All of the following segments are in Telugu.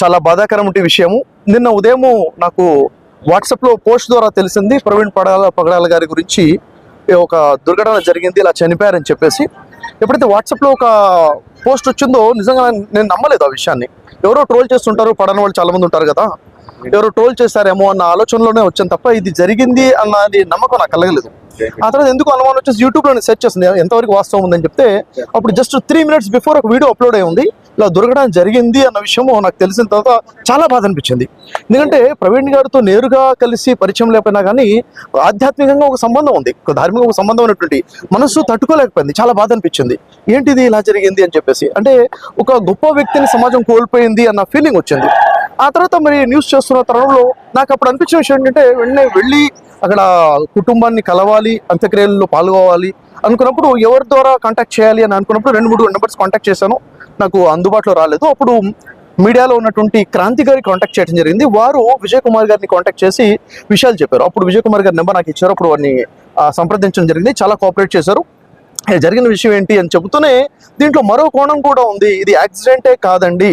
చాలా బాధాకరమైన విషయము. నిన్న ఉదయము నాకు వాట్సాప్లో పోస్ట్ ద్వారా తెలిసింది ప్రవీణ్ పడాల పగడాల గారి గురించి ఒక దుర్ఘటన జరిగింది ఇలా చనిపోయారని చెప్పేసి. ఎప్పుడైతే వాట్సాప్లో ఒక పోస్ట్ వచ్చిందో నిజంగా నేను నమ్మలేదు ఆ విషయాన్ని. ఎవరో ట్రోల్ చేస్తుంటారు పడని వాళ్ళు చాలామంది ఉంటారు కదా. ఎవరో ట్రోల్ చేశారేమో అన్న ఆలోచనలోనే వచ్చాను తప్ప ఇది జరిగింది అన్నది నమ్మకం నాకు కలగలేదు. ఆ తర్వాత ఎందుకు అనుమానం వచ్చేసి యూట్యూబ్లో సెర్చ్ చేస్తుంది ఎంతవరకు వాస్తవం ఉందని చెప్తే అప్పుడు జస్ట్ త్రీ మినిట్స్ బిఫోర్ ఒక వీడియో అప్లోడ్ అయి ఉంది. ఇలా దొరకడం జరిగింది అన్న విషయం నాకు తెలిసిన తర్వాత చాలా బాధ అనిపించింది. ఎందుకంటే ప్రవీణ్ గారితో నేరుగా కలిసి పరిచయం లేకపోయినా కానీ ఆధ్యాత్మికంగా ఒక సంబంధం ఉంది. ఒక ధార్మిక ఒక సంబంధం ఉన్నటువంటి మనసు తట్టుకోలేకపోయింది. చాలా బాధ అనిపించింది. ఏంటిది ఇలా జరిగింది అని చెప్పేసి. అంటే ఒక గొప్ప వ్యక్తిని సమాజం కోల్పోయింది అన్న ఫీలింగ్ వచ్చింది. ఆ తర్వాత మరి న్యూస్ చేస్తున్న తరుణంలో నాకు అప్పుడు అనిపించిన విషయం ఏంటంటే వెంటనే వెళ్ళి అక్కడ కుటుంబాన్ని కలవాలి అంత్యక్రియల్లో పాల్గొవాలి అనుకున్నప్పుడు ఎవరి ద్వారా కాంటాక్ట్ చేయాలి అని అనుకున్నప్పుడు రెండు మూడు నెంబర్స్ కాంటాక్ట్ చేశాను. నాకు అందుబాటులో రాలేదు. అప్పుడు మీడియాలో ఉన్నటువంటి క్రాంతి గారి కాంటాక్ట్ చేయడం జరిగింది. వారు విజయ్ కుమార్ గారిని కాంటాక్ట్ చేసి విషయాలు చెప్పారు. అప్పుడు విజయ్ కుమార్ గారి నెంబర్ నాకు ఇచ్చారు. అప్పుడు వారిని సంప్రదించడం జరిగింది. చాలా కోఆపరేట్ చేశారు. జరిగిన విషయం ఏంటి అని చెబుతూనే దీంట్లో మరో కోణం కూడా ఉంది. ఇది యాక్సిడెంటే కాదండి.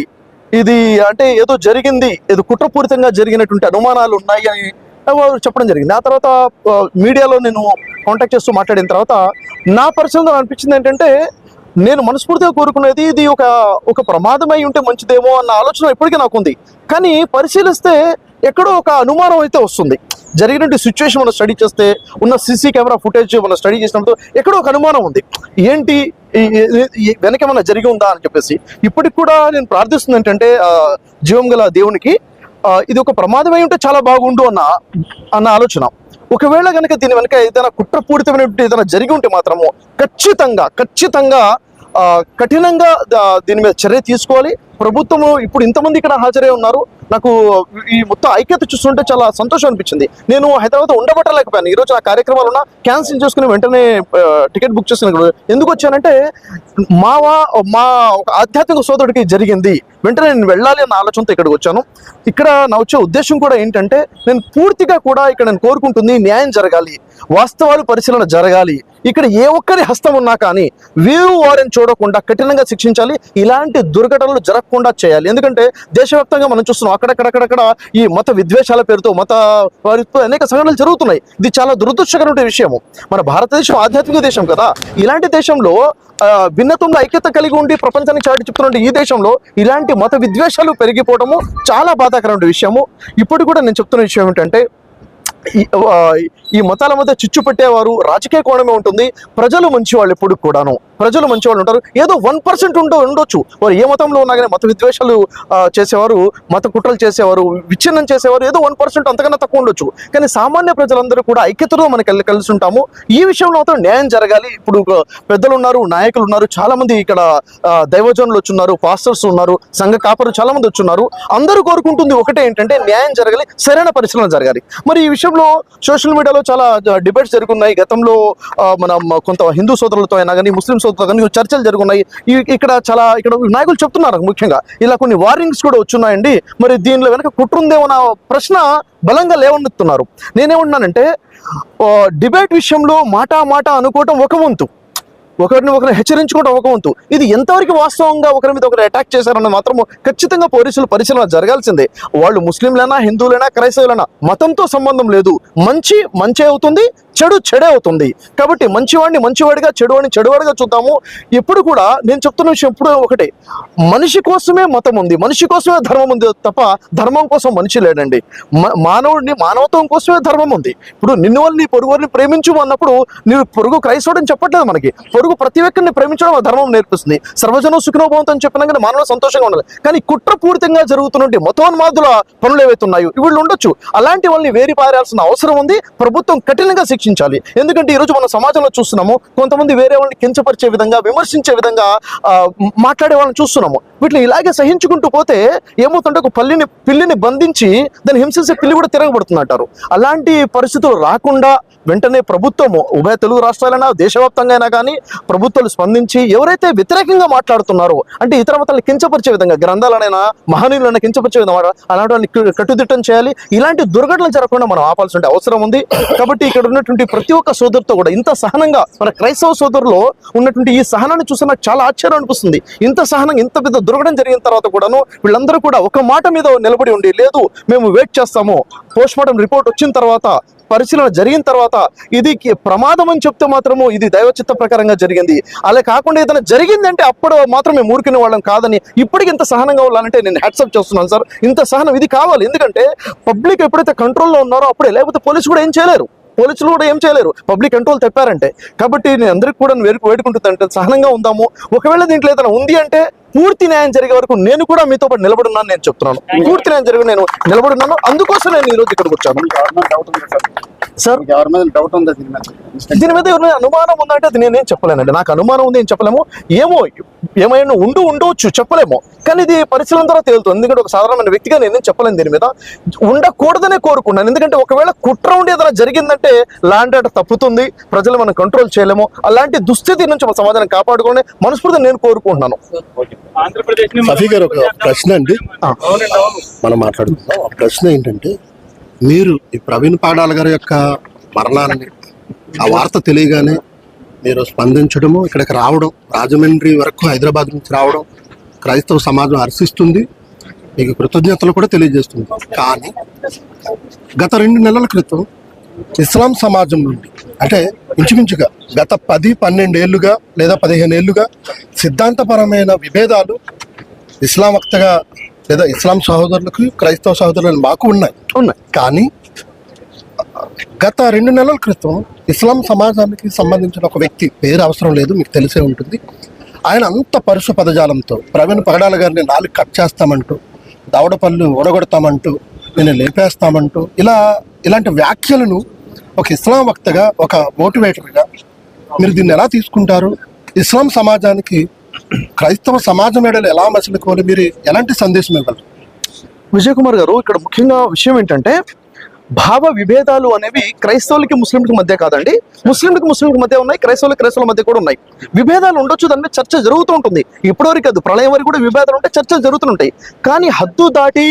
ఇది అంటే ఏదో జరిగింది. ఏదో కుట్రపూరితంగా జరిగినటువంటి అనుమానాలు ఉన్నాయి అని వారు చెప్పడం జరిగింది. ఆ తర్వాత మీడియాలో నేను కాంటాక్ట్ చేస్తూ మాట్లాడిన తర్వాత నా పర్సనల్గా అనిపించింది ఏంటంటే నేను మనస్ఫూర్తిగా కోరుకునేది ఇది ఒక ఒక ప్రమాదమై ఉంటే మంచిదేమో అన్న ఆలోచన ఇప్పటికీ నాకు ఉంది కానీ పరిశీలిస్తే ఎక్కడో ఒక అనుమానం అయితే వస్తుంది. జరిగినట్టు సిచ్యువేషన్ మనం స్టడీ చేస్తే ఉన్న సీసీ కెమెరా ఫుటేజ్ మనం స్టడీ చేసినప్పుడు ఎక్కడో ఒక అనుమానం ఉంది. ఏంటి? వెనకేమన్నా వెనక ఏమైనా జరిగి ఉందా అని చెప్పేసి. ఇప్పటికి కూడా నేను ప్రార్థిస్తుంది ఏంటంటే జీవం గల దేవునికి ఇది ఒక ప్రమాదమై ఉంటే చాలా బాగుండు అన్న అన్న ఆలోచన. ఒకవేళ కనుక దీని వెనక ఏదైనా కుట్రపూరితమైనటువంటి ఏదైనా జరిగి ఉంటే మాత్రము ఖచ్చితంగా ఖచ్చితంగా కఠినంగా దీని మీద చర్య తీసుకోవాలి. ప్రభుత్వము ఇప్పుడు ఇంతమంది ఇక్కడ హాజరై ఉన్నారు. నాకు ఈ మొత్తం ఐక్యత చూస్తుంటే చాలా సంతోషం అనిపించింది. నేను హైదరాబాద్ ఉండబట్టలేకపోయాను. ఈరోజు ఆ కార్యక్రమాలు ఉన్నా క్యాన్సిల్ చేసుకుని వెంటనే టికెట్ బుక్ చేసుకుని ఎందుకు వచ్చానంటే మావా మా ఒక ఆధ్యాత్మిక సోదరుడికి జరిగింది. వెంటనే నేను వెళ్ళాలి అన్న ఆలోచనతో ఇక్కడికి వచ్చాను. ఇక్కడ నా వచ్చే ఉద్దేశం కూడా ఏంటంటే నేను పూర్తిగా కూడా ఇక్కడ నేను కోరుకుంటుంది న్యాయం జరగాలి. వాస్తవాలు పరిశీలన జరగాలి. ఇక్కడ ఏ ఒక్కరి హస్తం ఉన్నా కానీ వీరు వారిని చూడకుండా కఠినంగా శిక్షించాలి. ఇలాంటి దుర్ఘటనలు జరగకుండా చేయాలి. ఎందుకంటే దేశవ్యాప్తంగా మనం చూస్తున్నాం అక్కడక్కడక్కడక్కడ ఈ మత విద్వేషాల పేరుతో మత వారితో అనేక సంఘటనలు జరుగుతున్నాయి. ఇది చాలా దురదృష్టకరమైన విషయము. మన భారతదేశం ఆధ్యాత్మిక దేశం కదా. ఇలాంటి దేశంలో భిన్నత్వంలో ఐక్యత కలిగి ఉండి ప్రపంచానికి చాటి చెప్తున్న ఈ దేశంలో ఇలాంటి మత విద్వేషాలు పెరిగిపోవడము చాలా బాధాకరమైన విషయము. ఇప్పుడు కూడా నేను చెప్తున్న విషయం ఏంటంటే ఈ మతాల మధ్య చిచ్చు పెట్టేవారు రాజకీయ కోణమే ఉంటుంది. ప్రజలు మంచి వాళ్ళు ఎప్పుడు కూడాను. ప్రజలు మంచి వాళ్ళు ఉంటారు. ఏదో వన్ పర్సెంట్ ఉండ ఉండొచ్చు. వారు ఏ మతంలో ఉన్నా కానీ మత విద్వేషాలు చేసేవారు మత కుట్రలు చేసేవారు విచ్ఛిన్నం చేసేవారు ఏదో వన్ పర్సెంట్ అంతకన్నా తక్కువ ఉండొచ్చు. కానీ సామాన్య ప్రజలందరూ కూడా ఐక్యతలో మనకి వెళ్ళి కలిసి ఉంటాము. ఈ విషయంలో మాత్రం న్యాయం జరగాలి. ఇప్పుడు పెద్దలు ఉన్నారు నాయకులు ఉన్నారు చాలా మంది ఇక్కడ దైవజనులు వచ్చున్నారు పాస్టర్స్ ఉన్నారు సంఘ కాపరు చాలా మంది వచ్చున్నారు. అందరూ కోరుకుంటుంది ఒకటే ఏంటంటే న్యాయం జరగాలి సరైన పరిశీలన జరగాలి. మరి ఈ విషయం విషయంలో సోషల్ మీడియాలో చాలా డిబేట్స్ జరుగున్నాయి. గతంలో మన కొంత హిందూ సోదరులతో అయినా కానీ ముస్లిం సోదరులతో కానీ చర్చలు జరుగున్నాయి. ఇక్కడ చాలా ఇక్కడ నాయకులు చెప్తున్నారు ముఖ్యంగా. ఇలా కొన్ని వార్నింగ్స్ కూడా వచ్చున్నాయండి. మరి దీనిలో వెనక కుట్రుందేమన్న ప్రశ్న బలంగా లేవనెత్తున్నారు నేనేమంటున్నానంటే డిబేట్ విషయంలో మాట మాట అనుకోవటం ఒక వంతు. ఒకరిని ఒకరిని హెచ్చరించుకోవడం ఒక వంతు. ఇది ఎంతవరకు వాస్తవంగా ఒకరి మీద ఒకరు అటాక్ చేశారన్నది మాత్రం ఖచ్చితంగా పోలీసులు పరిశీలన జరగాల్సిందే. వాళ్ళు ముస్లింలైనా హిందువులైనా క్రైస్తవులైనా మతంతో సంబంధం లేదు. మంచి మంచి అవుతుంది చెడు చెడే అవుతుంది. కాబట్టి మంచివాడిని మంచివాడిగా చెడువాడిని చెడువాడిగా చూద్దాము. ఎప్పుడు కూడా నేను చెప్తున్న విషయం ఎప్పుడు ఒకటే. మనిషి కోసమే మతం ఉంది. మనిషి కోసమే ధర్మం ఉంది తప్ప ధర్మం కోసం మనిషి లేడండి. మానవుడిని మానవత్వం కోసమే ధర్మం ఉంది. ఇప్పుడు నిన్ను వాళ్ళని పొరుగుని ప్రేమించు అన్నప్పుడు నీవు పొరుగు క్రైస్తవుడని చెప్పట్లేదు మనకి. పొరుగు ప్రతి ఒక్కరిని ప్రేమించడం ధర్మం నేర్పిస్తుంది. సర్వజనం సుఖినోభవంతో చెప్పినా కానీ మానవ సంతోషంగా ఉండాలి. కానీ కుట్రపూరితంగా జరుగుతున్నటువంటి మతోన్మాదుల పనులు ఏవైతున్నాయో వీళ్ళు ఉండొచ్చు. అలాంటి వాళ్ళని వేరి పారాల్సిన అవసరం ఉంది. ప్రభుత్వం కఠినంగా శిక్షించాలి ఎందుకంటే ఈ రోజు మన సమాజంలో చూస్తున్నాము కొంతమంది వేరే వాళ్ళని కించపరిచే విధంగా విమర్శించే విధంగా మాట్లాడే వాళ్ళని చూస్తున్నాము. వీటిని ఇలాగే సహించుకుంటూ పోతే ఏమవుతుంటే ఒక పల్లిని పిల్లిని బంధించి దాన్ని హింసించే పిల్లి కూడా తిరగబడుతుందంటారు. అలాంటి పరిస్థితులు రాకుండా వెంటనే ప్రభుత్వము ఉభయ తెలుగు రాష్ట్రాలైనా దేశవ్యాప్తంగా అయినా కానీ ప్రభుత్వాలు స్పందించి ఎవరైతే వ్యతిరేకంగా మాట్లాడుతున్నారో అంటే ఇతర మతాలను కించపరిచే విధంగా గ్రంథాలనైనా మహనీయులైనా కించపరిచే విధంగా అలాంటి వాళ్ళని కట్టుదిట్టం చేయాలి. ఇలాంటి దుర్ఘటనలు జరగకుండా మనం ఆపాల్సిన అవసరం ఉంది. కాబట్టి ఇక్కడ ఉన్నటువంటి ప్రతి ఒక్క సోదరుతో కూడా ఇంత సహనంగా మన క్రైస్తవ సోదరులో ఉన్నటువంటి ఈ సహనాన్ని చూసిన నాకు చాలా ఆశ్చర్యం అనిపిస్తుంది. ఇంత సహనంగా ఇంత పెద్ద దొరకడం జరిగిన తర్వాత కూడాను వీళ్ళందరూ కూడా ఒక మాట మీద నిలబడి ఉండి లేదు మేము వెయిట్ చేస్తాము. పోస్ట్ మార్టం రిపోర్ట్ వచ్చిన తర్వాత పరిశీలన జరిగిన తర్వాత ఇది ప్రమాదం అని చెప్తే మాత్రము ఇది దైవ చిత్త ప్రకారంగా జరిగింది. అలా కాకుండా ఏదైనా జరిగిందంటే అప్పుడు మాత్రం మేము వాళ్ళం కాదని ఇప్పటికి ఇంత సహనంగా ఉండాలంటే నేను హ్యాట్సప్ చేస్తున్నాను సార్. ఇంత సహనం ఇది కావాలి. ఎందుకంటే పబ్లిక్ ఎప్పుడైతే కంట్రోల్లో ఉన్నారో అప్పుడే లేకపోతే పోలీసు కూడా ఏం చేయలేరు. పోలీసులు కూడా ఏం చేయలేరు. పబ్లిక్ కంట్రోల్ తెప్పారంటే. కాబట్టి నేను అందరికి కూడా వేడుకు వేడుకుంటుందంటే సహనంగా ఉందాము. ఒకవేళ దీంట్లో ఏదైనా ఉంది అంటే పూర్తి న్యాయం జరిగే వరకు నేను కూడా మీతో పాటు నిలబడున్నాను నేను చెప్తున్నాను. పూర్తి న్యాయం జరిగి నేను నిలబడున్నాను. అందుకోసం నేను ఈ రోజు ఇక్కడికి వచ్చాను. సార్? ఎవరి మీద డౌట్ ఉందా దీని మీద? దీని మీద ఎవరైనా అనుమానం ఉందంటే అది నేనేం చెప్పలేనండి. నాకు అనుమానం ఉంది ఏం చెప్పలేము. ఏమో ఏమైనా ఉండు ఉండవచ్చు చెప్పలేము. కానీ ఇది పరిశీలన ద్వారా తేలుతుంది. ఎందుకంటే ఒక సాధారణమైన వ్యక్తిగా నేనేం చెప్పలేను దీని మీద. ఉండకూడదనే కోరుకున్నాను. ఎందుకంటే ఒకవేళ కుట్ర ఉండి ఏదైనా జరిగిందంటే ల్యాండ్ ఆర్డర్ తప్పుతుంది. ప్రజలు మనం కంట్రోల్ చేయలేము. అలాంటి దుస్థితి నుంచి మన సమాజాన్ని కాపాడుకోవడం మనస్ఫూర్తిగా నేను కోరుకుంటున్నాను. ఆంధ్రప్రదేశ్ సఫీ గారు ఒక ప్రశ్న అండి. మనం మాట్లాడుకుందాం. ఆ ప్రశ్న ఏంటంటే మీరు ఈ ప్రవీణ్ పాడాల గారి యొక్క మరణాన్ని ఆ వార్త తెలియగానే మీరు స్పందించడము ఇక్కడికి రావడం రాజమండ్రి వరకు హైదరాబాద్ నుంచి రావడం క్రైస్తవ సమాజం హర్షిస్తుంది. మీకు కృతజ్ఞతలు కూడా తెలియజేస్తుంది. కానీ గత రెండు నెలల క్రితం ఇస్లాం సమాజం నుండి అంటే ఇంచుమించుగా గత పది పన్నెండేళ్ళుగా లేదా పదిహేను ఏళ్ళుగా సిద్ధాంతపరమైన విభేదాలు ఇస్లాం వక్తగా లేదా ఇస్లాం సహోదరులకు క్రైస్తవ సహోదరులు మాకు ఉన్నాయి. ఉన్నాయి. కానీ గత రెండు నెలల క్రితం ఇస్లాం సమాజానికి సంబంధించిన ఒక వ్యక్తి పేరు అవసరం లేదు మీకు తెలిసే ఉంటుంది. ఆయన అంత పరుష పదజాలంతో ప్రవీణ్ పగడాల గారిని నాలుగు కట్ చేస్తామంటూ దవడ పళ్ళు నేను లేపేస్తామంటూ ఇలా ఇలాంటి వ్యాఖ్యలను ఒక ఇస్లాం వక్తగా ఒక మోటివేటర్గా మీరు దీన్ని ఎలా తీసుకుంటారు? ఇస్లాం సమాజానికి క్రైస్తవ సమాజం మేడలు ఎలా మసలుకోవాలి? మీరు ఎలాంటి సందేశం ఇవ్వగలరు విజయ్ కుమార్ గారు ఇక్కడ ముఖ్యంగా విషయం ఏంటంటే భావ విభేదాలు అనేవి క్రైస్తవులకి ముస్లింలకి మధ్య కాదండి. ముస్లింలకి ముస్లింలకి మధ్య ఉన్నాయి క్రైస్తవులకి క్రైస్తవుల మధ్య కూడా ఉన్నాయి. విభేదాలు ఉండొచ్చు దాని మీద చర్చ జరుగుతూ ఉంటుంది. ఇప్పటివరకు కాదు ప్రళయం వరకు కూడా విభేదాలు ఉంటే చర్చలు జరుగుతుంటాయి. కానీ హద్దు దాటి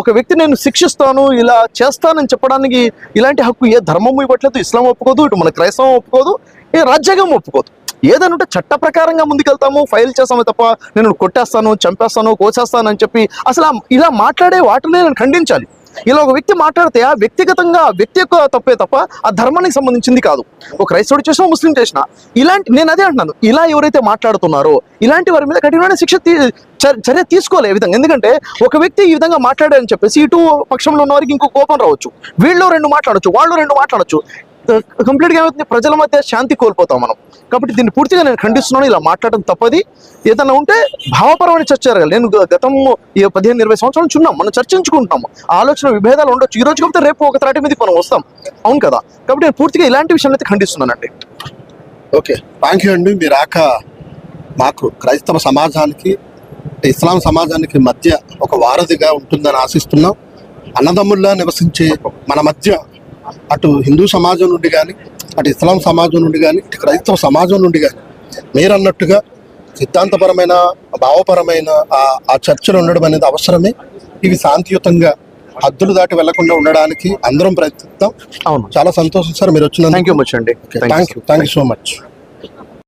ఒక వ్యక్తి నేను శిక్షిస్తాను ఇలా చేస్తానని చెప్పడానికి ఇలాంటి హక్కు ఏ ధర్మము ఇవ్వట్లేదు ఇస్లాం ఒప్పుకోదు ఇటు మన క్రైస్తవం ఒప్పుకోదు ఏ రాజ్యాంగం ఒప్పుకోదు. ఏదైనా ఉంటే చట్ట ప్రకారంగా ముందుకెళ్తాము ఫైల్ చేస్తాము తప్ప నేను కొట్టేస్తాను చంపేస్తాను కోసేస్తాను అని చెప్పి అసలు ఇలా మాట్లాడే వాటిని నేను ఖండించాలి. ఇలా ఒక వ్యక్తి మాట్లాడితే ఆ వ్యక్తిగతంగా వ్యక్తి యొక్క తప్పే తప్ప ఆ ధర్మానికి సంబంధించింది కాదు. ఒక క్రైస్తవుడు చేసినా ముస్లిం చేసినా ఇలాంటి నేను అదే అంటున్నాను. ఇలా ఎవరైతే మాట్లాడుతున్నారో ఇలాంటి వారి మీద కఠినమైన శిక్ష తీ- చర్య తీసుకోలే విధంగా. ఎందుకంటే ఒక వ్యక్తి ఈ విధంగా మాట్లాడారని చెప్పేసి ఇటు పక్షంలో ఉన్న వారికి ఇంకో కోపం రావచ్చు. వీళ్ళు రెండు మాట్లాడొచ్చు వాళ్ళు రెండు మాట్లాడొచ్చు. కంప్లీట్గా ఏమవుతుంది? ప్రజల మధ్య శాంతి కోల్పోతాం మనం. కాబట్టి దీన్ని పూర్తిగా నేను ఖండిస్తున్నాను. ఇలా మాట్లాడడం తప్పది. ఏదైనా ఉంటే భావపరమైన చర్చ జరగాలి నేను గతం ఈ పదిహేను ఇరవై సంవత్సరాలు చున్నాం మనం చర్చించుకుంటాం. ఆలోచన విభేదాలు ఉండొచ్చు. ఈ రోజు కాకపోతే రేపు ఒక త్రాటి మీదకి మనం వస్తాం. అవును కదా? కాబట్టి నేను పూర్తిగా ఇలాంటి విషయాలు అయితే ఖండిస్తున్నానండి. ఓకే. థ్యాంక్ యూ అండి. మీరు రాక మాకు క్రైస్తవ సమాజానికి ఇస్లాం సమాజానికి మధ్య ఒక వారధిగా ఉంటుందని ఆశిస్తున్నాం. అన్నదమ్ముల్లా నివసించే మన మధ్య అటు హిందూ సమాజం నుండి కానీ అటు ఇస్లాం సమాజం నుండి కానీ ఇటు క్రైస్తవ సమాజం నుండి కానీ మీరు అన్నట్టుగా సిద్ధాంతపరమైన భావపరమైన ఆ- ఆ చర్చలు ఉండడం అనేది అవసరమే. ఇవి శాంతియుతంగా హద్దులు దాటి వెళ్ళకుండా ఉండడానికి అందరం ప్రయత్నిద్దాం. అవును. చాలా సంతోషం సార్ మీరు వచ్చినందుకు. థ్యాంక్ యూ మచ్ అండి. Thank you thank you so much